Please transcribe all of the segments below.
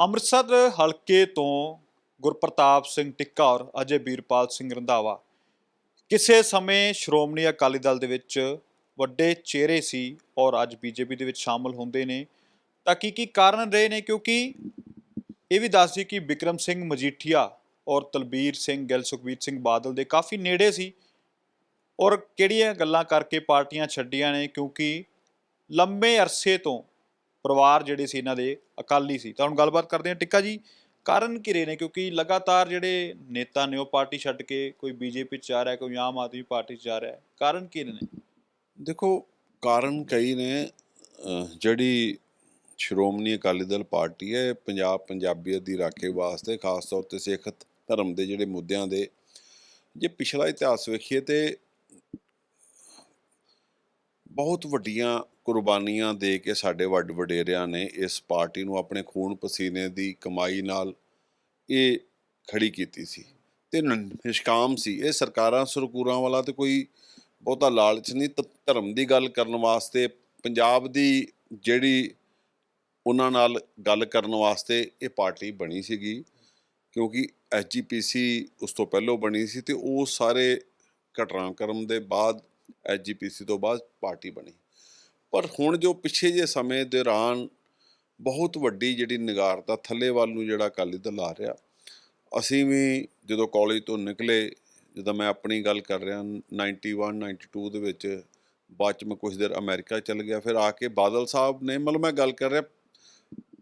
ਅੰਮ੍ਰਿਤਸਰ ਹਲਕੇ ਤੋਂ ਗੁਰਪ੍ਰਤਾਪ ਸਿੰਘ ਟਿੱਕਾ ਔਰ ਅਜੇ ਵੀਰਪਾਲ ਸਿੰਘ ਰੰਧਾਵਾ। ਕਿਸੇ ਸਮੇਂ ਸ਼੍ਰੋਮਣੀ ਅਕਾਲੀ ਦਲ ਦੇ ਵਿੱਚ ਵੱਡੇ ਚਿਹਰੇ ਸੀ ਔਰ ਅੱਜ ਬੀਜੇਪੀ ਦੇ ਵਿੱਚ ਸ਼ਾਮਲ ਹੁੰਦੇ ਨੇ। ਤਾਂ ਕੀ ਕੀ ਕਾਰਨ ਰਹੇ ਨੇ? ਕਿਉਂਕਿ ਇਹ ਵੀ ਦੱਸਦੀ ਕਿ ਵਿਕਰਮ ਸਿੰਘ ਮਜੀਠੀਆ ਔਰ ਤਲਬੀਰ ਸਿੰਘ ਗਿੱਲ, ਸੁਖਬੀਰ ਸਿੰਘ ਬਾਦਲ ਦੇ ਕਾਫੀ ਨੇੜੇ ਸੀ ਔਰ ਕਿਹੜੀਆਂ ਗੱਲਾਂ ਕਰਕੇ ਪਾਰਟੀਆਂ ਛੱਡੀਆਂ ਨੇ? ਕਿਉਂਕਿ ਲੰਬੇ ਅਰਸੇ ਤੋਂ ਪਰਿਵਾਰ ਜਿਹੜੇ ਸੀ ਇਹਨਾਂ ਦੇ ਅਕਾਲੀ ਸੀ। ਤਾਂ ਹੁਣ ਗੱਲਬਾਤ ਕਰਦੇ ਹਾਂ ਟਿੱਕਾ ਜੀ, ਕਾਰਨ ਕਿਰੇ ਨੇ ਕਿਉਂਕਿ ਲਗਾਤਾਰ ਜਿਹੜੇ ਨੇਤਾ ਨੇ ਉਹ ਪਾਰਟੀ ਛੱਡ ਕੇ ਕੋਈ ਬੀਜੇਪੀ ਚ ਜਾ ਰਿਹਾ, ਕੋਈ ਆਮ ਆਦਮੀ ਪਾਰਟੀ ਚ ਜਾ ਰਿਹਾ, ਕਾਰਨ ਕੀ ਨੇ? ਦੇਖੋ, ਕਾਰਨ ਕਈ ਨੇ ਜਿਹੜੀ ਸ਼੍ਰੋਮਣੀ ਅਕਾਲੀ ਦਲ ਪਾਰਟੀ ਹੈ ਪੰਜਾਬ ਪੰਜਾਬੀਅਤ ਦੀ ਰਾਖੀ ਵਾਸਤੇ, ਖਾਸ ਤੌਰ ਤੇ ਸਿੱਖ ਧਰਮ ਦੇ ਜਿਹੜੇ ਮੁੱਦਿਆਂ ਦੇ, ਜੇ ਪਿਛਲਾ ਇਤਿਹਾਸ ਵੇਖੀਏ ਤੇ ਬਹੁਤ ਵੱਡੀਆਂ ਕੁਰਬਾਨੀਆਂ ਦੇ ਕੇ ਸਾਡੇ ਵੱਡ ਵਡੇਰਿਆਂ ਨੇ ਇਸ ਪਾਰਟੀ ਨੂੰ ਆਪਣੇ ਖੂਨ ਪਸੀਨੇ ਦੀ ਕਮਾਈ ਨਾਲ ਇਹ ਖੜੀ ਕੀਤੀ ਸੀ ਤੇ ਨਿਸ਼ਕਾਮ ਸੀ। ਇਹ ਸਰਕਾਰਾਂ ਸਰਕੂਰਾਂ ਵਾਲਾ ਤੇ ਕੋਈ ਬਹੁਤਾ ਲਾਲਚ ਨਹੀਂ। ਧ- ਧਰਮ ਦੀ ਗੱਲ ਕਰਨ ਵਾਸਤੇ, ਪੰਜਾਬ ਦੀ ਜਿਹੜੀ ਉਹਨਾਂ ਨਾਲ ਗੱਲ ਕਰਨ ਵਾਸਤੇ ਇਹ ਪਾਰਟੀ ਬਣੀ ਸੀਗੀ, ਕਿਉਂਕਿ ਐਸਜੀਪੀਸੀ ਉਸ ਤੋਂ ਪਹਿਲਾਂ ਬਣੀ ਸੀ ਤੇ ਉਹ ਸਾਰੇ ਘਟਨਾਕ੍ਰਮ ਦੇ ਬਾਅਦ ਐਸਜੀਪੀਸੀ ਤੋਂ ਬਾਅਦ ਪਾਰਟੀ ਬਣੀ। ਪਰ ਹੁਣ ਜੋ ਪਿੱਛੇ ਜੇ ਸਮੇਂ ਦੌਰਾਨ ਬਹੁਤ ਵੱਡੀ ਜਿਹੜੀ ਨਿਗਾਰਤਾ ਥੱਲੇ ਵੱਲ ਨੂੰ ਜਿਹੜਾ ਅਕਾਲੀ ਦਲ ਆ ਰਿਹਾ, ਅਸੀਂ ਵੀ ਜਦੋਂ ਕਾਲਜ ਤੋਂ ਨਿਕਲੇ, ਜਦੋਂ ਮੈਂ ਆਪਣੀ ਗੱਲ ਕਰ ਰਿਹਾ 91 92 ਦੇ ਵਿੱਚ, ਬਾਅਦ ਚ ਮੈਂ ਕੁਝ ਦੇਰ ਅਮਰੀਕਾ ਚਲ ਗਿਆ, ਫਿਰ ਆ ਕੇ ਬਾਦਲ ਸਾਹਿਬ ਨੇ, ਮਤਲਬ ਮੈਂ ਗੱਲ ਕਰ ਰਿਹਾ,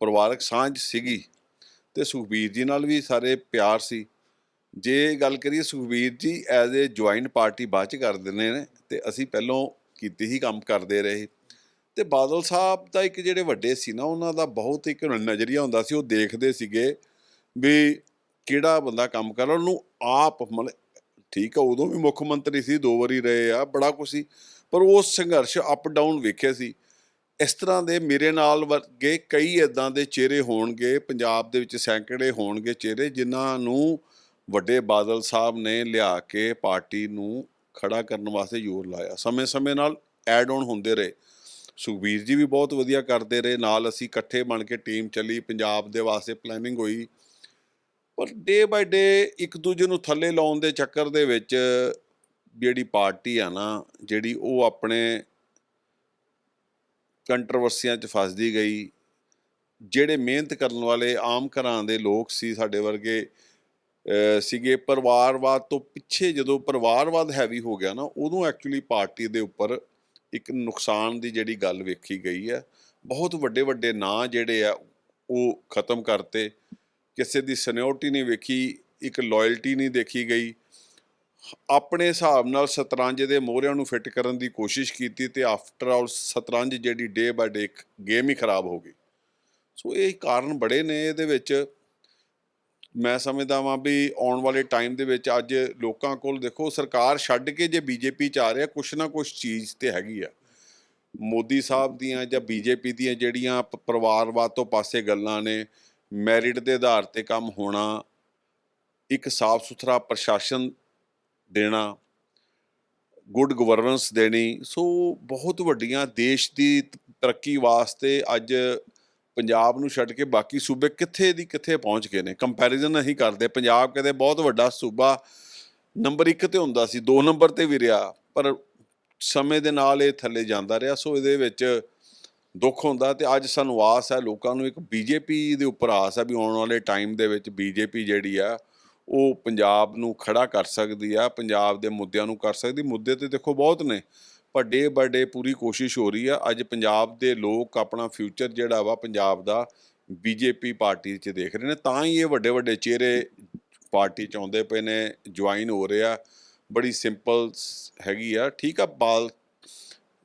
ਪਰਿਵਾਰਕ ਸਾਂਝ ਸੀਗੀ ਤੇ ਸੁਖਬੀਰ ਜੀ ਨਾਲ ਵੀ ਸਾਰੇ ਪਿਆਰ ਸੀ। ਜੇ ਗੱਲ ਕਰੀਏ ਸੁਖਬੀਰ ਜੀ ਐਜ਼ ਏ ਜੁਆਇੰਟ ਪਾਰਟੀ ਬਾਅਦ ਚ ਕਰ ਦਿੰਦੇ ਨੇ ਤੇ ਅਸੀਂ ਪਹਿਲਾਂ ਕੀਤੀ ਹੀ ਕੰਮ ਕਰਦੇ ਰਹੇ। ਤੇ ਬਾਦਲ ਸਾਹਿਬ ਦਾ ਇੱਕ ਜਿਹੜੇ ਵੱਡੇ ਸੀ ਨਾ, ਉਹਨਾਂ ਦਾ ਬਹੁਤ ਇੱਕ ਨਜ਼ਰੀਆ ਹੁੰਦਾ ਸੀ, ਉਹ ਦੇਖਦੇ ਸੀਗੇ ਵੀ ਕਿਹੜਾ ਬੰਦਾ ਕੰਮ ਕਰ ਉਹਨੂੰ ਆਪ ਮਤਲਬ ਠੀਕ ਆ, ਉਦੋਂ ਵੀ ਮੁੱਖ ਮੰਤਰੀ ਸੀ, ਦੋ ਵਾਰੀ ਰਹੇ ਆ, ਬੜਾ ਕੁਛ ਸੀ, ਪਰ ਉਹ ਸੰਘਰਸ਼ ਅਪ ਡਾਊਨ ਵੇਖਿਆ ਸੀ। ਇਸ ਤਰ੍ਹਾਂ ਦੇ ਮੇਰੇ ਨਾਲ ਵਰਗੇ ਕਈ ਇਦਾਂ ਦੇ ਚਿਹਰੇ ਹੋਣਗੇ, ਪੰਜਾਬ ਦੇ ਵਿੱਚ ਸੈਂਕੜੇ ਹੋਣਗੇ ਚਿਹਰੇ, ਜਿਨ੍ਹਾਂ ਨੂੰ ਵੱਡੇ ਬਾਦਲ ਸਾਹਿਬ ਨੇ ਲਿਆ ਕੇ ਪਾਰਟੀ ਨੂੰ ਖੜਾ ਕਰਨ ਵਾਸਤੇ ਜ਼ੋਰ ਲਾਇਆ। ਸਮੇਂ-ਸਮੇਂ ਨਾਲ ਐਡ ਆਨ ਹੁੰਦੇ ਰਹੇ। ਸੁਖਬੀਰ ਜੀ ਵੀ ਬਹੁਤ ਵਧੀਆ ਕਰਦੇ ਰਹੇ। ਨਾਲ ਅਸੀਂ ਇਕੱਠੇ ਬਣ ਕੇ ਟੀਮ ਚੱਲੀ। ਪੰਜਾਬ ਦੇ ਵਾਸਤੇ ਪਲੈਨਿੰਗ ਹੋਈ। ਪਰ ਡੇ ਬਾਈ ਡੇ ਇੱਕ ਦੂਜੇ ਨੂੰ ਥੱਲੇ ਲਾਉਣ ਦੇ ਚੱਕਰ ਦੇ ਵਿੱਚ ਜਿਹੜੀ ਪਾਰਟੀ ਆ ਨਾ, ਜਿਹੜੀ ਉਹ ਆਪਣੇ ਕੰਟਰੋਵਰਸੀਆਂ 'ਚ ਫਸਦੀ ਗਈ। ਜਿਹੜੇ ਮਿਹਨਤ ਕਰਨ ਵਾਲੇ ਆਮ ਘਰਾਂ ਦੇ ਲੋਕ ਸੀ ਸਾਡੇ ਵਰਗੇ ਸੀਗੇ ਪਰਿਵਾਰਵਾਦ ਤੋਂ ਪਿੱਛੇ ਜਦੋਂ ਪਰਿਵਾਰਵਾਦ ਹੈਵੀ ਹੋ ਗਿਆ ਨਾ, ਉਦੋਂ ਐਕਚੁਅਲੀ ਪਾਰਟੀ ਦੇ ਉੱਪਰ ਇੱਕ ਨੁਕਸਾਨ ਦੀ ਜਿਹੜੀ ਗੱਲ ਵੇਖੀ ਗਈ ਹੈ। ਬਹੁਤ ਵੱਡੇ ਵੱਡੇ ਨਾਂ ਜਿਹੜੇ ਆ, ਉਹ ਖਤਮ ਕਰਤੇ। ਕਿਸੇ ਦੀ ਸਨਿਓਰਟੀ ਨਹੀਂ ਵੇਖੀ, ਇੱਕ ਲਾਇਲਟੀ ਨਹੀਂ ਦੇਖੀ ਗਈ। ਆਪਣੇ ਹਿਸਾਬ ਨਾਲ ਸ਼ਤਰੰਜ ਦੇ ਮੋਹਰਿਆਂ ਨੂੰ ਫਿੱਟ ਕਰਨ ਦੀ ਕੋਸ਼ਿਸ਼ ਕੀਤੀ ਤੇ ਆਫਟਰ ਆਲ ਸ਼ਤਰੰਜ ਜਿਹੜੀ ਡੇ ਬਾਏ ਡੇ ਗੇਮ ਹੀ ਖਰਾਬ ਹੋ ਗਈ। ਸੋ ਇਹ ਕਾਰਨ ਬੜੇ ਨੇ ਇਹਦੇ ਵਿੱਚ। ਮੈਂ ਸਮਝਦਾ ਵਾਂ ਵੀ ਆਉਣ ਵਾਲੇ ਟਾਈਮ ਦੇ ਵਿੱਚ ਅੱਜ ਲੋਕਾਂ ਕੋਲ ਦੇਖੋ ਸਰਕਾਰ ਛੱਡ ਕੇ ਜੇ ਬੀਜੇਪੀ ਚ ਆ ਰਿਹਾ, ਕੁਛ ਨਾ ਕੁਛ ਚੀਜ਼ ਤੇ ਹੈਗੀ ਆ। ਮੋਦੀ ਸਾਹਿਬ ਦੀਆਂ ਜਾਂ ਬੀਜੇਪੀ ਦੀਆਂ ਜਿਹੜੀਆਂ ਪਰਿਵਾਰਵਾਦ ਤੋਂ ਪਾਸੇ ਗੱਲਾਂ ਨੇ ਮੈਰਿਟ ਦੇ ਆਧਾਰ ਤੇ ਕੰਮ ਹੋਣਾ, ਇੱਕ ਸਾਫ਼ ਸੁਥਰਾ ਪ੍ਰਸ਼ਾਸਨ ਦੇਣਾ ਗੁੱਡ ਗਵਰਨੈਂਸ ਦੇਣੀ, ਸੋ ਬਹੁਤ ਵੱਡੀਆਂ ਦੇਸ਼ ਦੀ ਤਰੱਕੀ ਵਾਸਤੇ ਅੱਜ ਪੰਜਾਬ ਨੂੰ ਛੱਡ ਕੇ ਬਾਕੀ ਸੂਬੇ ਕਿੱਥੇ ਦੀ ਕਿੱਥੇ ਪਹੁੰਚ ਗਏ ਨੇ? ਕੰਪੈਰੀਜ਼ਨ ਨਹੀਂ ਕਰਦੇ ਪੰਜਾਬ ਕਦੇ ਬਹੁਤ ਵੱਡਾ ਸੂਬਾ ਨੰਬਰ 1 ਤੇ ਹੁੰਦਾ ਸੀ 2 ਨੰਬਰ ਤੇ ਵੀ ਰਿਹਾ, ਪਰ ਸਮੇਂ ਦੇ ਨਾਲ ਇਹ ਥੱਲੇ ਜਾਂਦਾ ਰਿਹਾ, ਸੋ ਇਹਦੇ ਵਿੱਚ ਦੁੱਖ ਹੁੰਦਾ ਤੇ ਅੱਜ ਸਾਨੂੰ ਆਸ ਹੈ, ਲੋਕਾਂ ਨੂੰ ਇੱਕ ਬੀਜੇਪੀ ਦੇ ਉੱਪਰ ਆਸ ਹੈ ਵੀ ਆਉਣ ਵਾਲੇ ਟਾਈਮ ਦੇ ਵਿੱਚ ਬੀਜੇਪੀ ਜਿਹੜੀ ਆ, ਉਹ ਪੰਜਾਬ ਨੂੰ ਖੜਾ ਕਰ ਸਕਦੀ ਆ, ਪੰਜਾਬ ਦੇ ਮੁੱਦਿਆਂ ਨੂੰ ਕਰ ਸਕਦੀ। ਮੁੱਦੇ ਤੇ ਦੇਖੋ ਬਹੁਤ ਨੇ। ਪਰ ਡੇ ਬਾਏ ਡੇ ਪੂਰੀ ਕੋਸ਼ਿਸ਼ ਹੋ ਰਹੀ ਆ। ਅੱਜ ਪੰਜਾਬ ਦੇ ਲੋਕ ਆਪਣਾ ਫਿਊਚਰ ਜਿਹੜਾ ਵਾ ਪੰਜਾਬ ਦਾ ਬੀਜੇਪੀ ਪਾਰਟੀ 'ਚ ਦੇਖ ਰਹੇ ਨੇ। ਤਾਂ ਹੀ ਇਹ ਵੱਡੇ ਵੱਡੇ ਚਿਹਰੇ ਪਾਰਟੀ 'ਚ ਆਉਂਦੇ ਪਏ ਨੇ ਜੁਆਇਨ ਹੋ ਰਹੇ ਆ। ਬੜੀ ਸਿੰਪਲ ਹੈਗੀ ਆ। ਠੀਕ ਆ, ਬਾਲ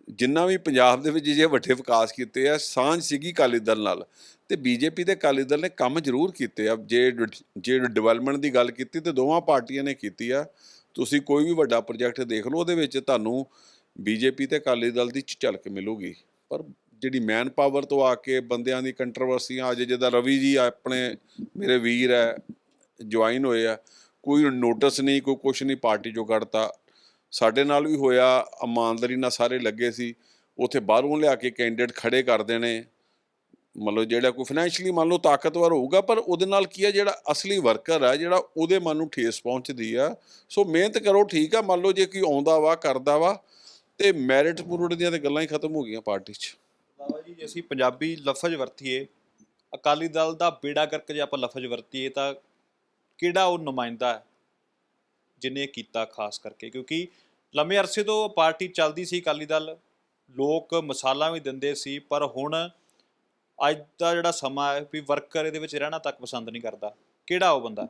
ਜਿੰਨਾ ਵੀ ਪੰਜਾਬ ਦੇ ਵਿੱਚ ਜੇ ਵੱਡੇ ਵਿਕਾਸ ਕੀਤੇ ਆ, ਸਾਂਝ ਸੀਗੀ ਅਕਾਲੀ ਦਲ ਨਾਲ ਤੇ ਬੀਜੇਪੀ ਤੇ ਅਕਾਲੀ ਦਲ ਨੇ ਕੰਮ ਜ਼ਰੂਰ ਕੀਤੇ ਆ। ਜੇ ਡ- ਜੇ ਡਿਵੈਲਪਮੈਂਟ ਦੀ ਗੱਲ ਕੀਤੀ ਤੇ ਦੋਵਾਂ ਪਾਰਟੀਆਂ ਨੇ ਕੀਤੀ ਆ। ਤੁਸੀਂ ਕੋਈ ਵੀ ਵੱਡਾ ਪ੍ਰੋਜੈਕਟ ਦੇਖ ਲਓ, ਉਹਦੇ ਵਿੱਚ ਤੁਹਾਨੂੰ ਬੀਜੇਪੀ ਤੇ ਅਕਾਲੀ ਦਲ ਦੀ ਝਲਕ ਮਿਲੂਗੀ। ਪਰ ਜਿਹੜੀ ਮੈਨ ਪਾਵਰ ਤੋਂ ਆ ਕੇ ਬੰਦਿਆਂ ਦੀ ਕੰਟਰੋਵਰਸੀਆਂ ਅੱਜ ਜਿਹਦਾ ਰਵੀ ਜੀ ਆਪਣੇ ਮੇਰੇ ਵੀਰ ਹੈ ਜੁਆਇਨ ਹੋਏ ਆ, ਕੋਈ ਨੋਟਿਸ ਨਹੀਂ, ਕੋਈ ਕੁਛ ਨਹੀਂ ਪਾਰਟੀ ਚੋਂ ਕੱਢਤਾ। ਸਾਡੇ ਨਾਲ ਵੀ ਹੋਇਆ, ਇਮਾਨਦਾਰੀ ਨਾਲ ਸਾਰੇ ਲੱਗੇ ਸੀ। ਉਥੇ ਬਾਹਰੋਂ ਲਿਆ ਕੇ ਕੈਂਡੀਡੇਟ ਖੜੇ ਕਰ ਦੇਣੇ ਮਤਲਬ ਜਿਹੜਾ ਕੋਈ ਫਾਈਨੈਂਸ਼ੀਅਲੀ ਮੰਨ ਲਓ ਤਾਕਤਵਰ ਹੋਊਗਾ, ਪਰ ਉਹਦੇ ਨਾਲ ਕੀ ਹੈ ਜਿਹੜਾ ਅਸਲੀ ਵਰਕਰ ਹੈ ਜਿਹੜਾ ਉਹਦੇ ਮਨ ਨੂੰ ਠੇਸ ਪਹੁੰਚਦੀ ਆ। ਸੋ ਮਿਹਨਤ ਕਰੋ, ਠੀਕ ਆ, ਮੰਨ ਲਓ ਜੇ ਕੋਈ ਆਉਂਦਾ ਵਾ, ਕਰਦਾ ਵਾ ਤੇ ਮੈਰਿਟ ਮੁਰਟ ਦੀਆਂ ਤੇ ਗੱਲਾਂ ਹੀ ਖਤਮ ਹੋ ਗਈਆਂ ਪਾਰਟੀ 'ਚ। ਬਾਬਾ ਜੀ ਜੇ ਅਸੀਂ ਪੰਜਾਬੀ ਲਫ਼ਜ਼ ਵਰਤੀਏ ਅਕਾਲੀ ਦਲ ਦਾ ਬੇੜਾ ਕਰਕੇ ਜੇ ਆਪਾਂ ਲਫ਼ਜ਼ ਵਰਤੀਏ ਤਾਂ ਕਿਹੜਾ ਉਹ ਨੁਮਾਇੰਦਾ ਹੈ ਜਿਨੇ ਕੀਤਾ ਖਾਸ ਕਰਕੇ? ਕਿਉਂਕਿ ਲੰਮੇ ਅਰਸੇ ਤੋਂ ਪਾਰਟੀ ਚੱਲਦੀ ਸੀ ਅਕਾਲੀ ਦਲ ਲੋਕ ਮਸਾਲਾ ਵੀ ਦਿੰਦੇ ਸੀ ਪਰ ਹੁਣ ਅੱਜ ਦਾ ਜਿਹੜਾ ਸਮਾਂ ਹੈ ਵੀ ਵਰਕਰ ਇਹਦੇ ਵਿੱਚ ਰਹਿਣਾ ਤੱਕ ਪਸੰਦ ਨਹੀਂ ਕਰਦਾ। ਕਿਹੜਾ ਉਹ ਬੰਦਾ?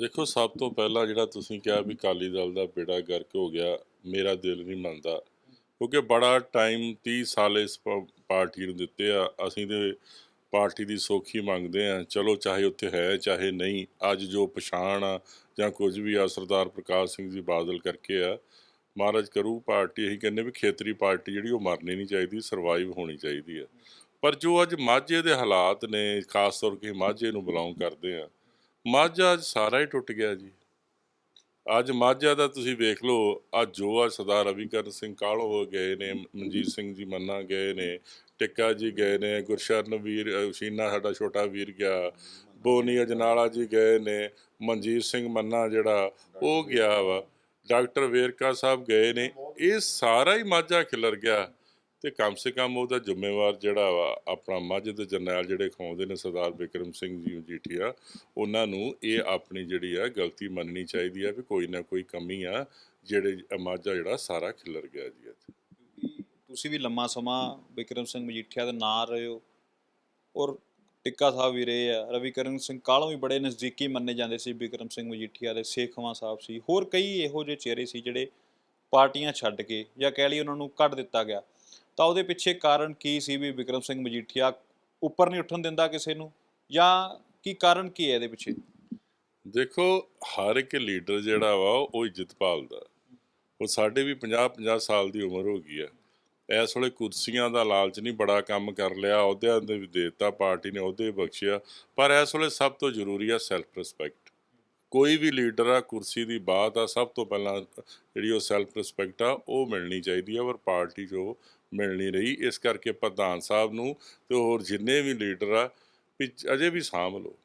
ਦੇਖੋ ਸਭ ਤੋਂ ਪਹਿਲਾਂ ਜਿਹੜਾ ਤੁਸੀਂ ਕਿਹਾ ਵੀ ਕਾਲੀ ਦਲ ਦਾ ਬੇੜਾ ਗਰਕ ਹੋ ਗਿਆ ਮੇਰਾ ਦਿਲ ਨਹੀਂ ਮੰਨਦਾ। ਕਿਉਂਕਿ ਬੜਾ ਟਾਈਮ 30 ਸਾਲ ਇਸ ਪਾਰਟੀ ਨੂੰ ਦਿੱਤੇ ਆ। ਅਸੀਂ ਤੇ ਪਾਰਟੀ ਦੀ ਸੋਖੀ ਮੰਗਦੇ ਆ। ਚਲੋ ਚਾਹੇ ਉੱਥੇ ਹੈ, ਚਾਹੇ ਨਹੀਂ, ਅੱਜ ਜੋ ਪਛਾਣ ਆ ਜਾਂ ਕੁਝ ਵੀ ਆ, ਸਰਦਾਰ ਪ੍ਰਕਾਸ਼ ਸਿੰਘ ਜੀ ਬਾਦਲ ਕਰਕੇ ਆ, ਮਹਾਰਾਜ ਕਰੂ ਪਾਰਟੀ, ਅਸੀਂ ਕਹਿੰਦੇ ਵੀ ਖੇਤਰੀ ਪਾਰਟੀ ਜਿਹੜੀ ਉਹ ਮਰਨੀ ਨਹੀਂ ਚਾਹੀਦੀ ਸਰਵਾਈਵ ਹੋਣੀ ਚਾਹੀਦੀ ਆ। ਪਰ ਜੋ ਅੱਜ ਮਾਝੇ ਦੇ ਹਾਲਾਤ ਨੇ, ਖਾਸ ਤੌਰ ਤੇ ਮਾਝੇ ਨੂੰ ਬਿਲੋਂਗ ਕਰਦੇ ਆ, ਮਾਝਾ ਅੱਜ ਸਾਰਾ ਹੀ ਟੁੱਟ ਗਿਆ ਜੀ। ਅੱਜ ਮਾਝਾ ਦਾ ਤੁਸੀਂ ਵੇਖ ਲਓ ਅੱਜ ਜੋ ਆ ਸਰਦਾਰ ਰਵੀਕਰਨ ਸਿੰਘ ਕਾਲੋ ਹੋ ਗਏ ਨੇ ਮਨਜੀਤ ਸਿੰਘ ਜੀ ਮੰਨਾ ਗਏ ਨੇ ਟਿੱਕਾ ਜੀ ਗਏ ਨੇ ਗੁਰਸ਼ਰਨ ਵੀਰ ਅ, ਸ਼ੀਨਾ ਸਾਡਾ ਛੋਟਾ ਵੀਰ ਗਿਆ ਬੋਨੀ ਅਜਨਾਲਾ ਜੀ ਗਏ ਨੇ ਮਨਜੀਤ ਸਿੰਘ ਮੰਨਾ ਜਿਹੜਾ ਉਹ ਗਿਆ ਵਾ ਡਾਕਟਰ ਵੇਰਕਾ ਸਾਹਿਬ ਗਏ ਨੇ ਇਹ ਸਾਰਾ ਹੀ ਮਾਝਾ ਖਿਲਰ ਗਿਆ। ਤੇ ਕਮ ਸੇ ਕਮ ਉਹਦਾ ਜ਼ਿੰਮੇਵਾਰ ਜਿਹੜਾ ਵਾ, ਆਪਣਾ ਮੱਝ ਦੇ ਜਰਨੈਲ ਜਿਹੜੇ ਖਵਾਉਂਦੇ ਨੇ ਸਰਦਾਰ ਬਿਕਰਮ ਸਿੰਘ ਜੀ ਮਜੀਠੀਆ, ਉਹਨਾਂ ਨੂੰ ਇਹ ਆਪਣੀ ਜਿਹੜੀ ਆ ਗਲਤੀ ਮੰਨਣੀ ਚਾਹੀਦੀ ਆ ਵੀ ਕੋਈ ਨਾ ਕੋਈ ਕਮੀ ਆ, ਜਿਹੜੇ ਮਾਝਾ ਜਿਹੜਾ ਸਾਰਾ ਖਿਲਰ ਗਿਆ ਜੀ ਇੱਥੇ। ਤੁਸੀਂ ਵੀ ਲੰਮਾ ਸਮਾਂ ਬਿਕਰਮ ਸਿੰਘ ਮਜੀਠੀਆ ਦੇ ਨਾਂ ਰਹੇ ਹੋ, ਔਰ ਟਿੱਕਾ ਸਾਹਿਬ ਵੀ ਰਹੇ ਆ, ਰਵੀਕਰਨ ਸਿੰਘ ਕਾਲੋਂ ਵੀ ਬੜੇ ਨਜ਼ਦੀਕੀ ਮੰਨੇ ਜਾਂਦੇ ਸੀ ਬਿਕਰਮ ਸਿੰਘ ਮਜੀਠੀਆ ਦੇ ਸੇਖਵਾਂ ਸਾਹਿਬ ਸੀ। ਹੋਰ ਕਈ ਇਹੋ ਜਿਹੇ ਚਿਹਰੇ ਸੀ ਜਿਹੜੇ ਪਾਰਟੀਆਂ ਛੱਡ ਕੇ ਜਾਂ ਕਹਿ ਲਈ ਉਹਨਾਂ ਨੂੰ ਕੱਢ ਦਿੱਤਾ ਗਿਆ। ਤਾਂ ਉਹਦੇ ਪਿੱਛੇ ਕਾਰਨ ਕੀ ਸੀ ਵੀ ਬਿਕਰਮ ਸਿੰਘ ਮਜੀਠੀਆ ਉੱਪਰ ਨਹੀਂ ਉੱਠਣ ਦਿੰਦਾ ਕਿਸੇ ਨੂੰ? ਜਾਂ ਕੀ ਕਾਰਨ ਕੀ ਹੈ ਇਹਦੇ ਪਿੱਛੇ? ਦੇਖੋ, ਹਰ ਇੱਕ ਲੀਡਰ ਜਿਹੜਾ ਵਾ, ਉਹ ਇੱਜ਼ਤ ਭਾਲਦਾ ਉਹ ਸਾਡੇ ਵੀ 50 50 ਸਾਲ ਦੀ ਉਮਰ ਹੋ ਗਈ ਆ ਇਸ ਵੇਲੇ ਕੁਰਸੀਆਂ ਦਾ ਲਾਲਚ ਨਹੀਂ, ਬੜਾ ਕੰਮ ਕਰ ਲਿਆ। ਅਹੁਦਿਆਂ ਦੇ ਵੀ ਦੇ ਦਿੱਤਾ, ਪਾਰਟੀ ਨੇ ਅਹੁਦੇ ਬਖਸ਼ਿਆ। ਪਰ ਇਸ ਵੇਲੇ ਸਭ ਤੋਂ ਜ਼ਰੂਰੀ ਆ ਸੈਲਫ ਰਿਸਪੈਕਟ ਕੋਈ ਵੀ ਲੀਡਰ ਆ, ਕੁਰਸੀ ਦੀ ਬਾਤ ਆ, ਸਭ ਤੋਂ ਪਹਿਲਾਂ ਜਿਹੜੀ ਉਹ ਸੈਲਫ ਰਿਸਪੈਕਟ ਆ, ਉਹ ਮਿਲਣੀ ਚਾਹੀਦੀ ਆ ਪਰ ਪਾਰਟੀ 'ਚ ਉਹ ਮਿਲ ਨਹੀਂ ਰਹੀ। ਇਸ ਕਰਕੇ ਪ੍ਰਧਾਨ ਸਾਹਿਬ ਨੂੰ ਤੇ ਹੋਰ ਜਿੰਨੇ ਵੀ ਲੀਡਰ ਆ ਵੀ ਅਜੇ ਵੀ ਸਾਂਭ ਲਓ।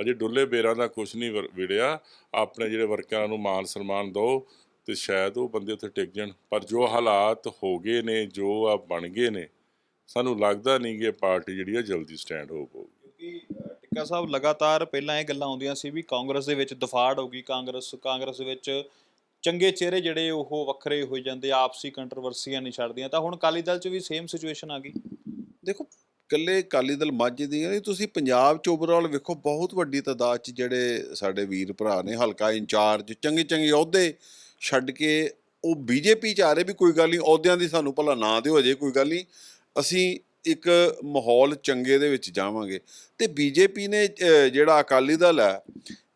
ਅਜੇ ਡੁੱਲੇ ਬੇਰਾਂ ਦਾ ਕੁਝ ਨਹੀਂ ਵਰ- ਵਿੜਿਆ। ਆਪਣੇ ਜਿਹੜੇ ਵਰਕਰਾਂ ਨੂੰ ਮਾਨ ਸਨਮਾਨ ਦਿਓ ਤੇ ਸ਼ਾਇਦ ਉਹ ਬੰਦੇ ਉੱਥੇ ਟਿਕ ਜਾਣ। ਪਰ ਜੋ ਹਾਲਾਤ ਹੋ ਗਏ ਨੇ, ਜੋ ਆ ਬਣ ਗਏ ਨੇ, ਸਾਨੂੰ ਲੱਗਦਾ ਨਹੀਂ ਕਿ ਪਾਰਟੀ ਜਿਹੜੀ ਆ ਜਲਦੀ ਸਟੈਂਡ ਹੋ ਪਾਊਗੀ। ਕਿਉਂਕਿ ਅਹ, ਸਾਹਿਬ ਲਗਾਤਾਰ ਪਹਿਲਾਂ ਇਹ ਗੱਲਾਂ ਆਉਂਦੀਆਂ ਸੀ ਵੀ ਕਾਂਗਰਸ ਦੇ ਵਿੱਚ ਦਫਾੜ ਹੋ ਗਈ ਕਾਂਗਰਸ ਕਾਂਗਰਸ ਵਿੱਚ ਚੰਗੇ ਚਿਹਰੇ ਜਿਹੜੇ ਉਹ ਵੱਖਰੇ ਹੋਈ ਜਾਂਦੇ ਆਪਸੀ ਕੰਟਰੋਵਰਸੀਆਂ ਨਹੀਂ ਛੱਡਦੀਆਂ ਤਾਂ ਹੁਣ ਅਕਾਲੀ ਦਲ 'ਚ ਵੀ ਸੇਮ ਸਿਚੁਏਸ਼ਨ ਆ ਗਈ। ਦੇਖੋ ਕੱਲੇ ਅਕਾਲੀ ਦਲ ਮਾਝੇ ਦੀ ਨਹੀਂ ਤੁਸੀਂ ਪੰਜਾਬ ਚ ਓਵਰਆਲ ਵੇਖੋ ਬਹੁਤ ਵੱਡੀ ਤਾਦਾਦ ਚ ਜਿਹੜੇ ਸਾਡੇ ਵੀਰ ਭਰਾ ਨੇ ਹਲਕਾ ਇੰਚਾਰਜ ਚੰਗੇ ਚੰਗੇ ਅਹੁਦੇ ਛੱਡ ਕੇ ਉਹ ਬੀਜੇਪੀ ਚ ਆ ਰਹੇ ਵੀ ਕੋਈ ਗੱਲ ਨਹੀਂ ਅਹੁਦਿਆਂ ਦੀ ਸਾਨੂੰ ਭਲਾ ਨਾ ਦਿਓ ਅਜੇ ਕੋਈ ਗੱਲ ਨਹੀਂ। ਅਸੀਂ ਇੱਕ ਮਾਹੌਲ ਚੰਗੇ ਦੇ ਵਿੱਚ ਜਾਵਾਂਗੇ। ਤੇ ਬੀਜੇਪੀ ਨੇ ਜਿਹੜਾ ਅਕਾਲੀ ਦਲ ਹੈ,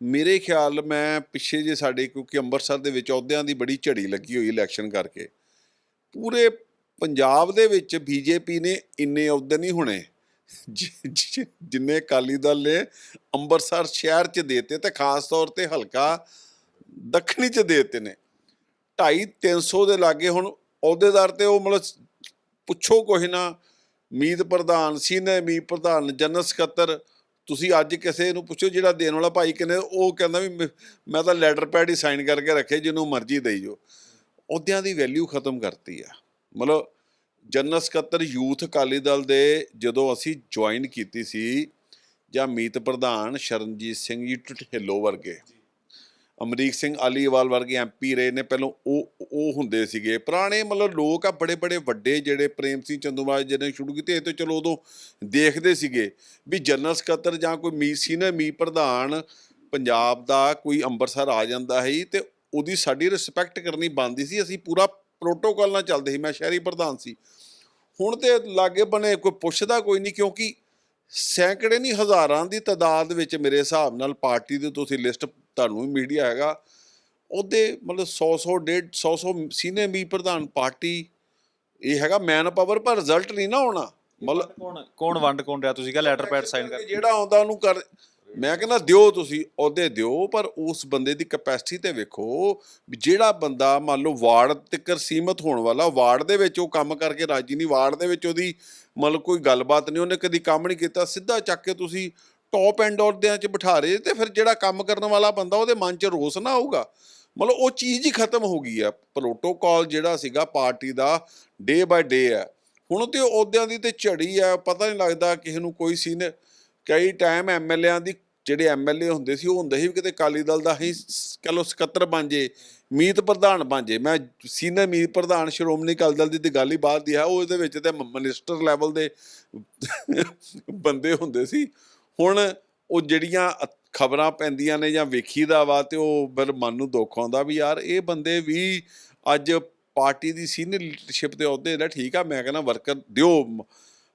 ਮੇਰੇ ਖਿਆਲ ਮੈਂ ਪਿੱਛੇ ਜੇ ਸਾਡੇ, ਕਿਉਂਕਿ ਅੰਮ੍ਰਿਤਸਰ ਦੇ ਵਿੱਚ ਅਹੁਦਿਆਂ ਦੀ ਬੜੀ ਝੜੀ ਲੱਗੀ ਹੋਈ ਇਲੈਕਸ਼ਨ ਕਰਕੇ, ਪੂਰੇ ਪੰਜਾਬ ਦੇ ਵਿੱਚ ਬੀਜੇਪੀ ਨੇ ਇੰਨੇ ਅਹੁਦੇ ਨਹੀਂ ਹੋਣੇ। ਜਿੰਨੇ ਅਕਾਲੀ ਦਲ ਨੇ ਅੰਮ੍ਰਿਤਸਰ ਸ਼ਹਿਰ 'ਚ ਦੇਤੇ ਤੇ ਖਾਸ ਤੌਰ ਤੇ ਹਲਕਾ ਦੱਖਣੀ 'ਚ ਦੇਤੇ ਨੇ। 2.5 300 ਦੇ ਲਾਗੇ ਹੁਣ ਅਹੁਦੇਦਾਰ ਤੇ ਉਹ ਮਤਲਬ ਪੁੱਛੋ ਕੋਈ ਨਾ ਮੀਤ ਪ੍ਰਧਾਨ, ਸੀਨੇ ਮੀਤ ਪ੍ਰਧਾਨ, ਜਨਰਲ ਸਕੱਤਰ, ਤੁਸੀਂ ਅੱਜ ਕਿਸੇ ਨੂੰ ਪੁੱਛੋ ਜਿਹੜਾ ਦੇਣ ਵਾਲਾ ਭਾਈ ਕਿਨੇ ਉਹ ਕਹਿੰਦਾ ਵੀ ਮੈਂ- ਤਾਂ ਲੈਟਰ ਪੈਡ ਹੀ ਸਾਈਨ ਕਰਕੇ ਰੱਖੇ, ਜਿਹਨੂੰ ਮਰਜ਼ੀ ਦੇਈ ਜੋ ਉਹਦਿਆਂ ਦੀ ਵੈਲਿਊ ਖਤਮ ਕਰਤੀ ਆ। ਮਤਲਬ ਜਨਰਲ ਸਕੱਤਰ ਯੂਥ ਅਕਾਲੀ ਦਲ ਦੇ ਜਦੋਂ ਅਸੀਂ ਜੁਆਇਨ ਕੀਤੀ ਸੀ, ਜਾਂ ਮੀਤ ਪ੍ਰਧਾਨ ਸ਼ਰਨਜੀਤ ਸਿੰਘ ਜੀ ਢਿੱਲੋਂ ਵਰਗੇ ਅਮਰੀਕ ਸਿੰਘ ਆਲੀਵਾਲ ਵਰਗੇ ਐਮਪੀ ਰਹੇ ਨੇ। ਪਹਿਲਾਂ ਉਹ ਉਹ ਹੁੰਦੇ ਸੀਗੇ। ਪੁਰਾਣੇ ਮਤਲਬ ਲੋਕ ਆ, ਬੜੇ ਬੜੇ ਵੱਡੇ ਜਿਹੜੇ ਪ੍ਰੇਮ ਸਿੰਘ ਚੰਦੂਮਾਜ ਜਿਹਨੇ ਸ਼ੁਰੂ ਕੀਤੇ ਇਹ ਤੇ ਚਲੋ ਉਦੋਂ ਦੇਖਦੇ ਸੀਗੇ ਵੀ ਜਨਰਲ ਸਕੱਤਰ ਜਾਂ ਕੋਈ ਮੀ, ਸੀਨੀਅਰ ਮੀ ਪ੍ਰਧਾਨ ਪੰਜਾਬ ਦਾ ਕੋਈ ਅੰਮ੍ਰਿਤਸਰ ਆ ਜਾਂਦਾ ਹੈ ਤੇ ਉਹਦੀ ਸਾਡੀ ਰਿਸਪੈਕਟ ਕਰਨੀ ਬਣਦੀ ਸੀ। ਅਸੀਂ ਪੂਰਾ ਪ੍ਰੋਟੋਕਾਲ ਨਾਲ ਚੱਲਦੇ ਸੀ। ਮੈਂ ਸ਼ਹਿਰੀ ਪ੍ਰਧਾਨ ਸੀ। ਹੁਣ ਤੇ ਲਾਗੇ ਬਣੇ ਕੋਈ ਪੁੱਛਦਾ ਕੋਈ ਨਹੀਂ ਕਿਉਂਕਿ ਸੈਂਕੜੇ ਨਹੀਂ ਹਜ਼ਾਰਾਂ ਦੀ ਤਾਦਾਦ ਵਿੱਚ ਮੇਰੇ ਹਿਸਾਬ ਨਾਲ ਪਾਰਟੀ ਦੀ ਤੁਸੀਂ ਲਿਸਟ ਤੁਹਾਨੂੰ ਵੀ ਮੀਡੀਆ ਹੈਗਾ। ਉਹਦੇ ਮਤਲਬ 100 100 150 100 100 ਸੀਨੀਅਰ ਮੀ ਪ੍ਰਧਾਨ ਪਾਰਟੀ ਇਹ ਹੈਗਾ ਮੈਨ ਪਾਵਰ ਪਰ ਰਿਜ਼ਲਟ ਨਹੀਂ ਨਾ ਹੋਣਾ ਮਤਲਬ ਕੌਣ ਕੌਣ ਵੰਡ ਕੌਣ ਰਿਹਾ? ਤੁਸੀਂ ਕਿਹਾ ਲੈਟਰ ਪੈਡ ਸਾਈਨ ਕਰ ਜਿਹੜਾ ਆਉਂਦਾ ਉਹਨੂੰ ਕਰ ਮੈਂ ਕਹਿੰਦਾ ਦਿਓ ਤੁਸੀਂ ਅਹੁਦੇ ਦਿਓ ਪਰ ਉਸ ਬੰਦੇ ਦੀ ਕੈਪੈਸਿਟੀ ਤੇ ਵੇਖੋ ਵੀ ਜਿਹੜਾ ਬੰਦਾ ਮੰਨ ਲਓ ਵਾਰਡ ਤੱਕ ਸੀਮਤ ਹੋਣ ਵਾਲਾ ਵਾਰਡ ਦੇ ਵਿੱਚ ਉਹ ਕੰਮ ਕਰਕੇ ਰਾਜੀ ਨਹੀਂ ਵਾਰਡ ਦੇ ਵਿੱਚ ਉਹਦੀ ਮਤਲਬ ਕੋਈ ਗੱਲਬਾਤ ਨਹੀਂ ਉਹਨੇ ਕਦੀ ਕੰਮ ਨਹੀਂ ਕੀਤਾ ਸਿੱਧਾ ਚੱਕ ਕੇ ਤੁਸੀਂ ਟੌਪ ਐਂਡ ਅਹੁਦਿਆਂ 'ਚ ਬਿਠਾ ਰਹੇ ਤੇ ਫਿਰ ਜਿਹੜਾ ਕੰਮ ਕਰਨ ਵਾਲਾ ਬੰਦਾ ਉਹਦੇ ਮਨ 'ਚ ਰੋਸ ਨਾ ਆਊਗਾ। ਮਤਲਬ ਉਹ ਚੀਜ਼ ਹੀ ਖਤਮ ਹੋ ਗਈ ਆ। ਪ੍ਰੋਟੋਕਾਲ ਜਿਹੜਾ ਸੀਗਾ party the day by day ਹੈ ਹੁਣ ਤੇ ਅਹੁਦਿਆਂ ਦੀ ਤੇ ਝੜੀ ਆ, ਪਤਾ ਨਹੀਂ ਲੱਗਦਾ ਕਿਸੇ ਨੂੰ ਕੋਈ ਸੀਨੀਅਰ ਕਈ ਟਾਈਮ ਐਮਐਲਏਆਂ ਦੀ ਜਿਹੜੇ ਐਮਐਲਏ ਹੁੰਦੇ ਸੀ, ਉਹ ਹੁੰਦੇ ਸੀ ਵੀ ਕਿਤੇ ਕਾਲੀ ਦਲ ਦਾ ਹੀ ਕਹ ਲਓ ਸਕੱਤਰ ਬਣ ਜੇ, ਮੀਤ ਪ੍ਰਧਾਨ ਬਣ ਜੇ। ਮੈਂ ਸੀਨੀਅਰ ਮੀਤ ਪ੍ਰਧਾਨ ਸ਼੍ਰੋਮਣੀ ਅਕਾਲੀ ਦਲ ਦੀ ਤੇ ਗੱਲ ਹੀ ਬਾਅਦ ਦੀ ਹੈ। ਉਹ ਇਹਦੇ ਵਿੱਚ ਤੇ ਮਿਨਿਸਟਰ ਲੈਵਲ ਦੇ ਬੰਦੇ ਹੁੰਦੇ ਸੀ। ਹੁਣ ਉਹ ਜਿਹੜੀਆਂ ਖਬਰਾਂ ਪੈਂਦੀਆਂ ਨੇ ਜਾਂ ਵੇਖੀਦਾ ਵਾ ਤੇ ਉਹ ਫਿਰ ਮਨ ਨੂੰ ਦੁੱਖ ਆਉਂਦਾ ਵੀ ਯਾਰ ਇਹ ਬੰਦੇ ਵੀ ਅੱਜ ਪਾਰਟੀ ਦੀ ਸੀਨੀਅਰ ਲੀਡਰਸ਼ਿਪ ਦੇ ਅਹੁਦੇ ਨੇ ਠੀਕ ਆ, ਮੈਂ ਕਹਿੰਦਾ ਵਰਕਰ ਦਿਓ।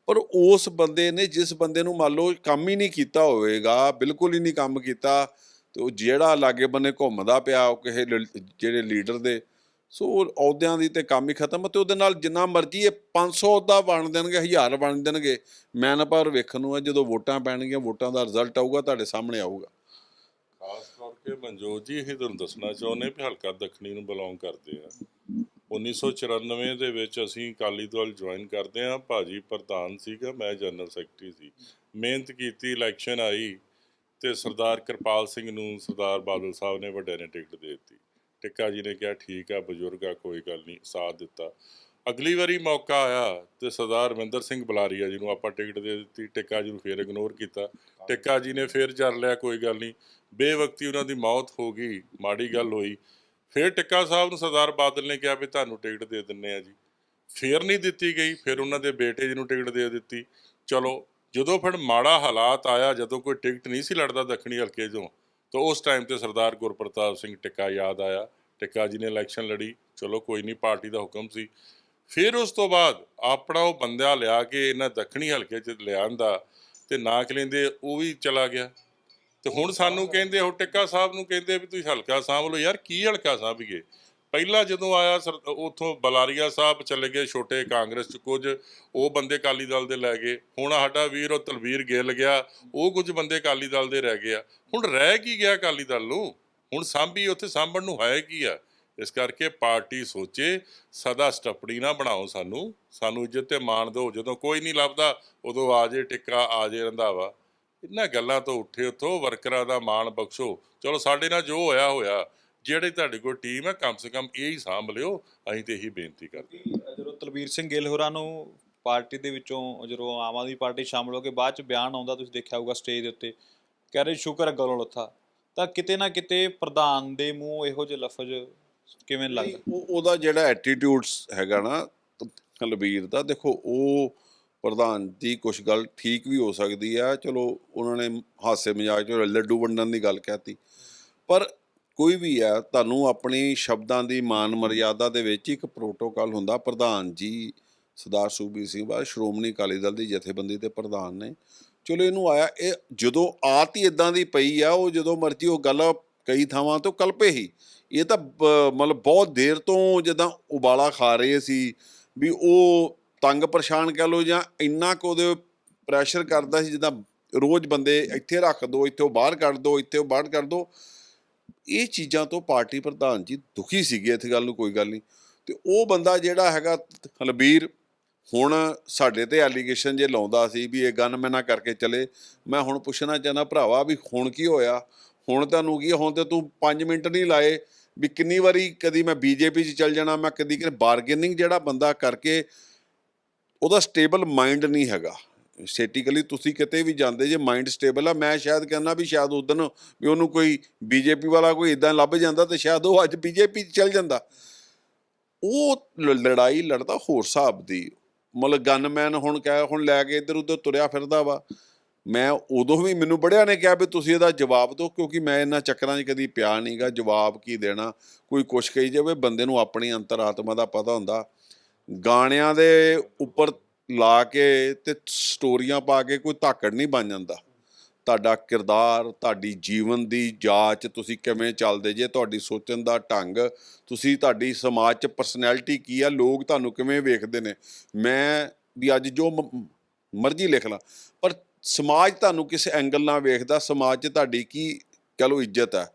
ਪਰ ਉਸ ਬੰਦੇ ਨੇ, ਜਿਸ ਬੰਦੇ ਨੂੰ ਮੰਨ ਲਓ ਕੰਮ ਹੀ ਨਹੀਂ ਕੀਤਾ ਹੋਵੇਗਾ, ਬਿਲਕੁਲ ਹੀ ਨਹੀਂ ਕੰਮ ਕੀਤਾ, ਤੇ ਉਹ ਜਿਹੜਾ ਲਾਗੇ ਬੰਨੇ ਘੁੰਮਦਾ ਪਿਆ, ਉਹ ਕਿਸੇ ਲ- ਜਿਹੜੇ ਲੀਡਰ ਦੇ ਸੋ ਉਹ ਅਹੁਦਿਆਂ ਦੀ ਤੇ ਕੰਮ ਹੀ ਖਤਮ ਤੇ ਉਹਦੇ ਨਾਲ ਜਿੰਨਾ ਮਰਜ਼ੀ ਇਹ 500 ਅਹੁਦਾ ਬਣ ਦੇਣਗੇ 1000 ਬਣ ਦੇਣਗੇ, ਮੈਂ ਨਾ ਪਰ ਵੇਖਣ ਨੂੰ ਹੈ ਜਦੋਂ ਵੋਟਾਂ ਪੈਣਗੀਆਂ, ਵੋਟਾਂ ਦਾ ਰਿਜ਼ਲਟ ਆਊਗਾ, ਤੁਹਾਡੇ ਸਾਹਮਣੇ ਆਊਗਾ। ਖਾਸ ਕਰਕੇ ਮਨਜੋਤ ਜੀ, ਇਹ ਤੁਹਾਨੂੰ ਦੱਸਣਾ ਚਾਹੁੰਦੇ ਵੀ ਹਲਕਾ ਦੱਖਣੀ ਨੂੰ ਬਿਲੋਂਗ ਕਰਦੇ ਆ। 1994 ਦੇ ਵਿੱਚ ਅਸੀਂ ਅਕਾਲੀ ਦਲ ਜੁਆਇਨ ਕਰਦੇ ਆ, ਭਾਜੀ ਪ੍ਰਧਾਨ ਸੀਗਾ, ਮੈਂ ਜਨਰਲ ਸੈਕਟਰੀ ਸੀ। ਮਿਹਨਤ ਕੀਤੀ ਇਲੈਕਸ਼ਨ ਆਈ, ਤੇ ਸਰਦਾਰ ਕਿਰਪਾਲ ਸਿੰਘ ਨੂੰ ਸਰਦਾਰ ਬਾਦਲ ਸਾਹਿਬ ਨੇ ਵੱਡੇ ਨੇ ਟਿਕਟ ਦੇ ਦਿੱਤੀ। ਟਿੱਕਾ ਜੀ ਨੇ ਕਿਹਾ, ਠੀਕ ਆ, ਬਜ਼ੁਰਗ ਆ, ਕੋਈ ਗੱਲ ਨਹੀਂ, ਸਾਥ ਦਿੱਤਾ। ਅਗਲੀ ਵਾਰੀ ਮੌਕਾ ਆਇਆ ਤੇ ਸਰਦਾਰ ਰਵਿੰਦਰ ਸਿੰਘ ਬੁਲਾਰੀਆ ਜੀ ਨੂੰ ਆਪਾਂ ਟਿਕਟ ਦੇ ਦਿੱਤੀ, ਟਿੱਕਾ ਜੀ ਨੂੰ ਫੇਰ ਇਗਨੋਰ ਕੀਤਾ। ਟਿੱਕਾ ਜੀ ਨੇ ਫੇਰ ਜਰ ਲਿਆ, ਕੋਈ ਗੱਲ ਨਹੀਂ। ਬੇਵਕਤੀ ਉਹਨਾਂ ਦੀ ਮੌਤ ਹੋ ਗਈ, ਮਾੜੀ ਗੱਲ ਹੋਈ। ਫਿਰ ਟਿੱਕਾ ਸਾਹਿਬ ਨੂੰ ਸਰਦਾਰ ਬਾਦਲ ਨੇ ਕਿਹਾ ਵੀ ਤੁਹਾਨੂੰ ਟਿਕਟ ਦੇ ਦਿੰਨੇ ਆ ਜੀ। ਫੇਰ ਨਹੀਂ ਦਿੱਤੀ ਗਈ, ਫਿਰ ਉਹਨਾਂ ਦੇ ਬੇਟੇ ਜੀ ਨੂੰ ਟਿਕਟ ਦੇ ਦਿੱਤੀ। ਚਲੋ, ਜਦੋਂ ਫਿਰ ਮਾੜਾ ਹਾਲਾਤ ਆਇਆ, ਜਦੋਂ ਕੋਈ ਟਿਕਟ ਨਹੀਂ ਸੀ ਲੜਦਾ ਦੱਖਣੀ ਹਲਕੇ ਚੋਂ ਤਾਂ ਉਸ ਟਾਈਮ ਤੇ ਸਰਦਾਰ ਗੁਰਪ੍ਰਤਾਪ ਸਿੰਘ ਟਿੱਕਾ ਯਾਦ ਆਇਆ। ਟਿੱਕਾ ਜੀ ਨੇ ਇਲੈਕਸ਼ਨ ਲੜੀ। ਚਲੋ ਕੋਈ ਨਹੀਂ, ਪਾਰਟੀ ਦਾ ਹੁਕਮ ਸੀ। ਫਿਰ ਉਸ ਤੋਂ ਬਾਅਦ ਆਪਣਾ ਉਹ ਬੰਦਾ ਲਿਆ ਕੇ ਇਹਨਾਂ ਦੱਖਣੀ ਹਲਕੇ 'ਚ ਲਿਆਂਦਾ ਤੇ ਨਾ ਕਹਿੰਦੇ ਉਹ ਵੀ ਚਲਾ ਗਿਆ। ਤੇ ਹੁਣ ਸਾਨੂੰ ਕਹਿੰਦੇ, ਉਹ ਟਿੱਕਾ ਸਾਹਿਬ ਨੂੰ ਕਹਿੰਦੇ ਵੀ ਤੁਸੀਂ ਹਲਕਾ ਸਾਂਭ ਲਓ। ਯਾਰ ਕੀ ਹਲਕਾ ਸਾਂਭੀਏ? ਪਹਿਲਾਂ ਜਦੋਂ ਆਇਆ ਸਰ, ਉਥੋਂ ਬਲਾਰੀਆ ਸਾਹਿਬ ਚਲੇ ਗਏ, ਛੋਟੇ ਕਾਂਗਰਸ ਚ ਕੁਝ, ਉਹ ਬੰਦੇ ਅਕਾਲੀ ਦਲ ਦੇ ਲੈ ਗਏ। ਹੁਣ ਸਾਡਾ ਵੀਰ ਉਹ ਤਲਵੀਰ ਗਿੱਲ ਗਿਆ, ਉਹ ਕੁਝ ਬੰਦੇ ਅਕਾਲੀ ਦਲ ਦੇ ਰਹਿ ਗਏ ਆ। ਹੁਣ ਰਹਿ ਕੀ ਗਿਆ ਅਕਾਲੀ ਦਲ ਨੂੰ? ਹੁਣ ਸਾਂਭੀ, ਉੱਥੇ ਸਾਂਭਣ ਨੂੰ ਹੈ ਕੀ ਆ? ਇਸ ਕਰਕੇ ਪਾਰਟੀ ਸੋਚੇ, ਸਦਾ ਸਟੱਪੜੀ ਨਾ ਬਣਾਓ ਸਾਨੂੰ ਸਾਨੂੰ ਇੱਜ਼ਤ ਤੇ ਮਾਣ ਦਿਓ। ਜਦੋਂ ਕੋਈ ਨਹੀਂ ਲੱਭਦਾ, ਉਦੋਂ ਆ ਜੇ ਟਿੱਕਾ, ਆ ਜੇ ਰੰਧਾਵਾ। ਇਹਨਾਂ ਗੱਲਾਂ ਤੋਂ ਉੱਠੇ ਉਥੋਂ, ਵਰਕਰਾਂ ਦਾ ਮਾਣ ਬਖਸ਼ੋ। ਚਲੋ ਸਾਡੇ ਨਾਲ ਜੋ ਹੋਇਆ ਹੋਇਆ। ਜਿਹੜੇ ਤੁਹਾਡੇ ਕੋਲ ਟੀਮ ਹੈ ਕਮ ਸੇ ਕਮ ਇਹ ਹੀ ਸਾਂਭ ਲਿਓ ਅਸੀਂ ਤੇ ਇਹੀ ਬੇਨਤੀ ਕਰਦੇ ਹਾਂ। ਜਦੋਂ ਤਲਵੀਰ ਸਿੰਘ ਗਿੱਲ ਹੋਰਾਂ ਨੂੰ ਪਾਰਟੀ ਦੇ ਵਿੱਚੋਂ ਜਦੋਂ ਆਮ ਆਦਮੀ ਪਾਰਟੀ ਸ਼ਾਮਲ ਹੋ ਕੇ ਬਾਅਦ ਚ ਬਿਆਨ ਆਉਂਦਾ ਤੁਸੀਂ ਦੇਖਿਆ ਹੋਊਗਾ ਸਟੇਜ ਦੇ ਉੱਤੇ ਕਹਿ ਰਹੇ ਸ਼ੁਕਰ ਹੈ ਗਲੋਂ ਲੱਥਾ। ਤਾਂ ਕਿਤੇ ਨਾ ਕਿਤੇ ਪ੍ਰਧਾਨ ਦੇ ਮੂੰਹ ਇਹੋ ਜਿਹੇ ਲਫ਼ਜ਼ ਕਿਵੇਂ ਲੱਗਦਾ? ਉਹ ਉਹਦਾ ਜਿਹੜਾ ਐਟੀਟਿਊਡਸ ਹੈਗਾ ਨਾ ਕਲਬੀਰ ਦਾ ਦੇਖੋ ਉਹ ਪ੍ਰਧਾਨ ਦੀ ਕੁਝ ਗੱਲ ਠੀਕ ਵੀ ਹੋ ਸਕਦੀ ਆ ਚਲੋ ਉਹਨਾਂ ਨੇ ਹਾਸੇ ਮਜ਼ਾਕ ਚ ਲੱਡੂ ਵੰਡਣ ਦੀ ਗੱਲ ਕਹਿਤੀ। ਪਰ ਕੋਈ ਵੀ ਆ ਤੁਹਾਨੂੰ ਆਪਣੀ ਸ਼ਬਦਾਂ ਦੀ ਮਾਨ ਮਰਿਆਦਾ ਦੇ ਵਿੱਚ ਇੱਕ ਪ੍ਰੋਟੋਕਾਲ ਹੁੰਦਾ, ਪ੍ਰਧਾਨ ਜੀ ਸਰਦਾਰ ਸੁਖਬੀਰ ਸਿੰਘ ਬਾਦ ਸ਼੍ਰੋਮਣੀ ਅਕਾਲੀ ਦਲ ਦੀ ਜਥੇਬੰਦੀ ਦੇ ਪ੍ਰਧਾਨ ਨੇ। ਚਲੋ ਇਹਨੂੰ ਆਇਆ, ਇਹ ਜਦੋਂ ਆਤ ਹੀ ਇਦਾਂ ਦੀ ਪਈ ਆ, ਉਹ ਜਦੋਂ ਮਰਜ਼ੀ ਉਹ ਗੱਲ ਕਈ ਥਾਵਾਂ ਤੋਂ ਕਲਪੇ ਹੀ। ਇਹ ਤਾਂ ਬ- ਮਤਲਬ ਬਹੁਤ ਦੇਰ ਤੋਂ ਜਦਾਂ ਉਬਾਲਾ ਖਾ ਰਹੇ ਸੀ ਵੀ ਉਹ ਤੰਗ ਪਰੇਸ਼ਾਨ ਕਹਿ ਲੋ ਜਾਂ ਇੰਨਾ ਕੁ ਉਹਦੇ ਪ੍ਰੈਸ਼ਰ ਕਰਦਾ ਸੀ ਜਿੱਦਾਂ ਰੋਜ਼ ਬੰਦੇ ਇੱਥੇ ਰੱਖ ਦੋ, ਇੱਥੋਂ ਬਾਹਰ ਕੱਢ ਦੋ, ਇੱਥੇ ਬਾਹਰ ਕੱਢ ਦੋ। ਇਹ ਚੀਜ਼ਾਂ ਤੋਂ ਪਾਰਟੀ ਪ੍ਰਧਾਨ ਜੀ ਦੁਖੀ ਸੀਗੇ ਇਸ ਗੱਲ ਨੂੰ, ਕੋਈ ਗੱਲ ਨਹੀਂ। ਤੇ ਉਹ ਬੰਦਾ ਜਿਹੜਾ ਹੈਗਾ ਹਲਬੀਰ, ਹੁਣ ਸਾਡੇ ਤੇ ਐਲੀਗੇਸ਼ਨ ਜੇ ਲਾਉਂਦਾ ਸੀ ਵੀ ਇਹ ਗਨਮੈਨਾ ਕਰਕੇ ਚਲੇ, ਮੈਂ ਹੁਣ ਪੁੱਛਣਾ ਚਾਹੁੰਦਾ ਭਰਾਵਾ ਵੀ ਹੁਣ ਕੀ ਹੋਇਆ? ਹੁਣ ਤੁਹਾਨੂੰ ਕੀ, ਹੁਣ ਤੇ ਤੂੰ 5 ਮਿੰਟ ਨਹੀਂ ਲਾਏ ਵੀ ਕਿੰਨੀ ਵਾਰੀ ਕਦੀ ਮੈਂ ਬੀਜੇਪੀ 'ਚ ਚੱਲ ਜਾਣਾ, ਮੈਂ ਕਦੀ ਕਿ ਬਾਰਗੇਨਿੰਗ ਜਿਹੜਾ ਬੰਦਾ ਕਰਕੇ, ਉਹਦਾ ਸਟੇਬਲ ਮਾਈਂਡ ਨਹੀਂ ਹੈਗਾ। ਸਟੇਟਿਕਲੀ ਤੁਸੀਂ ਕਿਤੇ ਵੀ ਜਾਂਦੇ, ਜੇ ਮਾਈਂਡ ਸਟੇਬਲ ਆ, ਮੈਂ ਸ਼ਾਇਦ ਕਹਿੰਦਾ ਵੀ ਸ਼ਾਇਦ ਉਦੋਂ ਵੀ ਉਹਨੂੰ ਕੋਈ ਬੀਜੇਪੀ ਵਾਲਾ ਕੋਈ ਇਦਾਂ ਲੱਭ ਜਾਂਦਾ ਤੇ ਸ਼ਾਇਦ ਉਹ ਅੱਜ ਬੀਜੇਪੀ 'ਚ ਚੱਲ ਜਾਂਦਾ। ਉਹ ਲ- ਲੜਾਈ ਲੜਦਾ ਹੋਰ ਹਿਸਾਬ ਦੀ। ਮਤਲਬ ਗਨਮੈਨ ਹੁਣ ਕਹਿ, ਹੁਣ ਲੈ ਕੇ ਇੱਧਰ ਉੱਧਰ ਤੁਰਿਆ ਫਿਰਦਾ ਵਾ। ਮੈਂ ਉਦੋਂ ਵੀ ਮੈਨੂੰ ਬੜਿਆਂ ਨੇ ਕਿਹਾ ਵੀ ਤੁਸੀਂ ਇਹਦਾ ਜਵਾਬ ਦਿਓ, ਕਿਉਂਕਿ ਮੈਂ ਇਹਨਾਂ ਚੱਕਰਾਂ 'ਚ ਕਦੀ ਪਿਆ ਨਹੀਂਗਾ ਜਵਾਬ ਕੀ ਦੇਣਾ? ਕੋਈ ਕੁਛ ਕਹੀ ਜਾਵੇ, ਬੰਦੇ ਨੂੰ ਆਪਣੀ ਅੰਤਰਾਤਮਾ ਦਾ ਪਤਾ ਹੁੰਦਾ। ਗਾਣਿਆਂ ਦੇ ਉੱਪਰ ਲਾ ਕੇ ਤੇ ਸਟੋਰੀਆਂ ਪਾ ਕੇ ਕੋਈ ਧਾਕੜ ਨਹੀਂ ਬਣ ਜਾਂਦਾ। ਤੁਹਾਡਾ ਕਿਰਦਾਰ, ਤੁਹਾਡੀ ਜੀਵਨ ਦੀ ਜਾਂਚ ਤੁਸੀਂ ਕਿਵੇਂ ਚੱਲਦੇ ਜੇ, ਤੁਹਾਡੀ ਸੋਚਣ ਦਾ ਢੰਗ, ਤੁਸੀਂ ਤੁਹਾਡੀ ਸਮਾਜ 'ਚ ਪਰਸਨੈਲਿਟੀ ਕੀ ਆ, ਲੋਕ ਤੁਹਾਨੂੰ ਕਿਵੇਂ ਵੇਖਦੇ ਨੇ? ਮੈਂ ਵੀ ਅੱਜ ਜੋ ਮ- ਮਰਜ਼ੀ ਲਿਖ ਲਾਂ, ਪਰ ਸਮਾਜ ਤੁਹਾਨੂੰ ਕਿਸ ਐਂਗਲ ਨਾਲ ਵੇਖਦਾ, ਸਮਾਜ 'ਚ ਤੁਹਾਡੀ ਕੀ, ਕਹ ਲਓ ਇੱਜ਼ਤ ਹੈ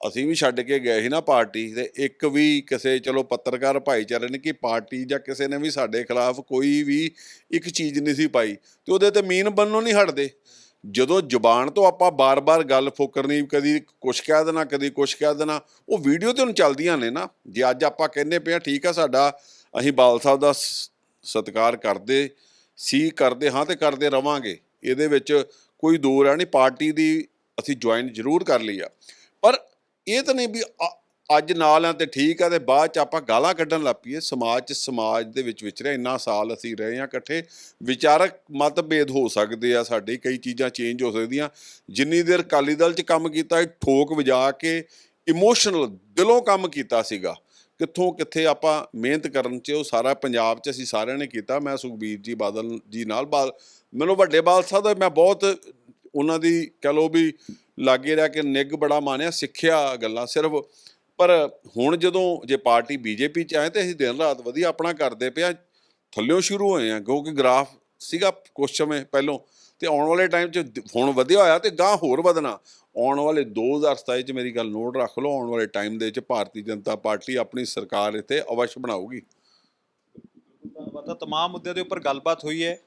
ਅਸੀਂ ਵੀ ਛੱਡ ਕੇ ਗਏ ਸੀ ਨਾ ਪਾਰਟੀ ਤੇ ਇੱਕ ਵੀ ਕਿਸੇ, ਚਲੋ ਪੱਤਰਕਾਰ ਭਾਈਚਾਰੇ ਨੇ ਕਿ ਪਾਰਟੀ ਜਾਂ ਕਿਸੇ ਨੇ ਵੀ ਸਾਡੇ ਖਿਲਾਫ ਕੋਈ ਵੀ ਇੱਕ ਚੀਜ਼ ਨਹੀਂ ਸੀ ਪਾਈ ਤੇ ਉਹਦੇ ਤੇ ਮੀਨ ਬੰਨੋਂ ਨਹੀਂ ਹਟਦੇ। ਜਦੋਂ ਜ਼ੁਬਾਨ ਤੋਂ ਆਪਾਂ ਬਾਰ-ਬਾਰ ਗੱਲ ਫੋਕਰਨੀ ਕਦੀ ਕੁਛ ਕਹਿ ਦੇਣਾ, ਕਦੀ ਕੁਛ ਕਹਿ ਦੇਣਾ, ਉਹ ਵੀਡੀਓ ਤੇ ਹੁਣ ਚੱਲਦੀਆਂ ਨੇ ਨਾ। ਜੇ ਅੱਜ ਆਪਾਂ ਕਹਿੰਦੇ ਪਏ ਆ ਠੀਕ ਆ ਸਾਡਾ, ਅਸੀਂ ਬਾਲ ਸਾਹਿਬ ਦਾ ਸਤਿਕਾਰ ਕਰਦੇ, ਸੀ ਕਰਦੇ ਹਾਂ ਤੇ ਕਰਦੇ ਰਵਾਂਗੇ। ਇਹਦੇ ਵਿੱਚ ਕੋਈ ਦੂਰ ਰਾਹ ਨਹੀਂ, ਪਾਰਟੀ ਦੀ ਅਸੀਂ ਜੁਆਇਨ ਜ਼ਰੂਰ ਕਰ ਲਈ ਆ। ਪਰ ਇਹ ਤਾਂ ਨਹੀਂ ਵੀ ਅ- ਅੱਜ ਨਾਲ ਆ ਤੇ ਠੀਕ ਆ ਤੇ ਬਾਅਦ ਚ ਆਪਾਂ ਗਾਲਾਂ ਕੱਢਣ ਲੱਗ ਪਈਏ। ਸਮਾਜ ਚ, ਸਮਾਜ ਦੇ ਵਿੱਚ ਵਿਚਰਿਆ ਇੰਨਾ ਸਾਲ ਅਸੀਂ ਰਹੇ ਆ ਇਕੱਠੇ। ਵਿਚਾਰਕ ਮਤਭੇਦ ਹੋ ਸਕਦੇ ਆ, ਸਾਡੇ ਕਈ ਚੀਜ਼ਾਂ ਚੇਂਜ ਹੋ ਸਕਦੀਆਂ। ਜਿੰਨੀ ਦੇਰ ਅਕਾਲੀ ਦਲ ਚ ਕੰਮ ਕੀਤਾ ਠੋਕ ਵਜਾ ਕੇ ਇਮੋਸ਼ਨਲ ਦਿਲੋਂ ਕੰਮ ਕੀਤਾ ਸੀਗਾ। ਕਿੱਥੋਂ ਕਿੱਥੇ ਆਪਾਂ ਮਿਹਨਤ ਕਰਨ ਚ, ਉਹ ਸਾਰਾ ਪੰਜਾਬ ਚ ਅਸੀਂ ਸਾਰਿਆਂ ਨੇ ਕੀਤਾ। ਮੈਂ ਸੁਖਬੀਰ ਜੀ, ਬਾਦਲ ਜੀ ਨਾਲ ਬਾਲ ਮੈਨੂੰ ਵੱਡੇ ਬਾਲ ਸਾਹਿਬ ਦਾ ਮੈਂ ਬਹੁਤ ਉਹਨਾਂ ਦੀ ਕਹ ਲਓ ਵੀ ਲਾਗੇ ਰਹਿ ਕੇ ਨਿੱਘ ਬੜਾ ਮਾਨਿਆ ਸਿੱਖਿਆ ਗੱਲਾਂ ਸਿਰਫ ਪਰ ਹੁਣ ਜਦੋਂ ਜੇ ਪਾਰਟੀ ਬੀਜੇਪੀ ਚ ਆਏ ਤੇ ਅਸੀਂ ਦਿਨ ਰਾਤ ਵਧੀਆ ਆਪਣਾ ਕਰਦੇ ਪਿਆ ਥੱਲਿਓਂ ਸ਼ੁਰੂ ਹੋਏ ਆ ਕਿਉਂਕਿ ਗ੍ਰਾਫ ਸੀਗਾ ਕੁਛ ਸਮੇਂ ਪਹਿਲੋਂ ਤੇ ਆਉਣ ਵਾਲੇ ਟਾਈਮ 'ਚ ਦ- ਹੁਣ ਵਧਿਆ ਹੋਇਆ ਤੇ ਗਾਂ ਹੋਰ ਵਧਣਾ ਆਉਣ ਵਾਲੇ 2027 'ਚ ਮੇਰੀ ਗੱਲ ਨੋਟ ਰੱਖ ਲਓ ਆਉਣ ਵਾਲੇ ਟਾਈਮ ਦੇ ਵਿੱਚ ਭਾਰਤੀ ਜਨਤਾ ਪਾਰਟੀ ਆਪਣੀ ਸਰਕਾਰ ਇੱਥੇ ਅਵਸ਼ ਬਣਾਊਗੀ ਧੰਨਵਾਦ ਤਾਂ तमाम ਮੁੱਦਿਆਂ ਦੇ ਉੱਪਰ ਗੱਲਬਾਤ ਹੋਈ ਹੈ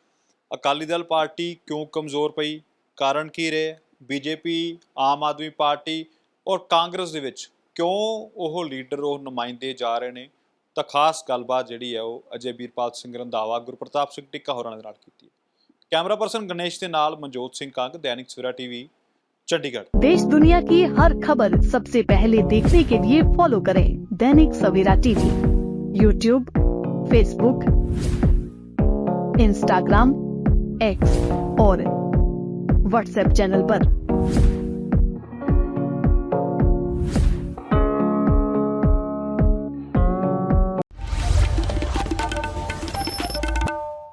ਅਕਾਲੀ ਦਲ ਪਾਰਟੀ ਕਿਉਂ ਕਮਜ਼ੋਰ ਪਈ ਕਾਰਨ ਕੀ ਰਹੇ ਬੀਜੇਪੀ ਆਮ ਆਦਮੀ ਪਾਰਟੀ ਔਰ ਕਾਂਗਰਸ ਦੇ ਵਿੱਚ ਕਿਉਂ ਉਹ ਲੀਡਰ ਉਹ ਨੁਮਾਇੰਦੇ ਜਾ ਰਹੇ ਨੇ ਤਾਂ ਖਾਸ ਗੱਲਬਾਤ ਜਿਹੜੀ ਹੈ ਉਹ ਅਜੇ ਵੀਰਪਾਲ ਸਿੰਘ ਰੰਧਾਵਾ ਗੁਰਪ੍ਰਤਾਪ ਸਿੰਘ ਟਿੱਕਾ ਹੋਰਾਂ ਦੇ ਨਾਲ ਕੀਤੀ ਹੈ ਕੈਮਰਾ ਪਰਸਨ ਗਣੇਸ਼ ਦੇ ਨਾਲ ਮਨਜੋਤ ਸਿੰਘ ਕੰਗ ਦੈਨਿਕ ਸਵੇਰਾ ਟੀਵੀ ਚੰਡੀਗੜ੍ਹ देश दुनिया की हर खबर सबसे पहले देखने के लिए फॉलो करें Dainik Savera TV YouTube Facebook Instagram X और व्हाट्सएप चैनल पर।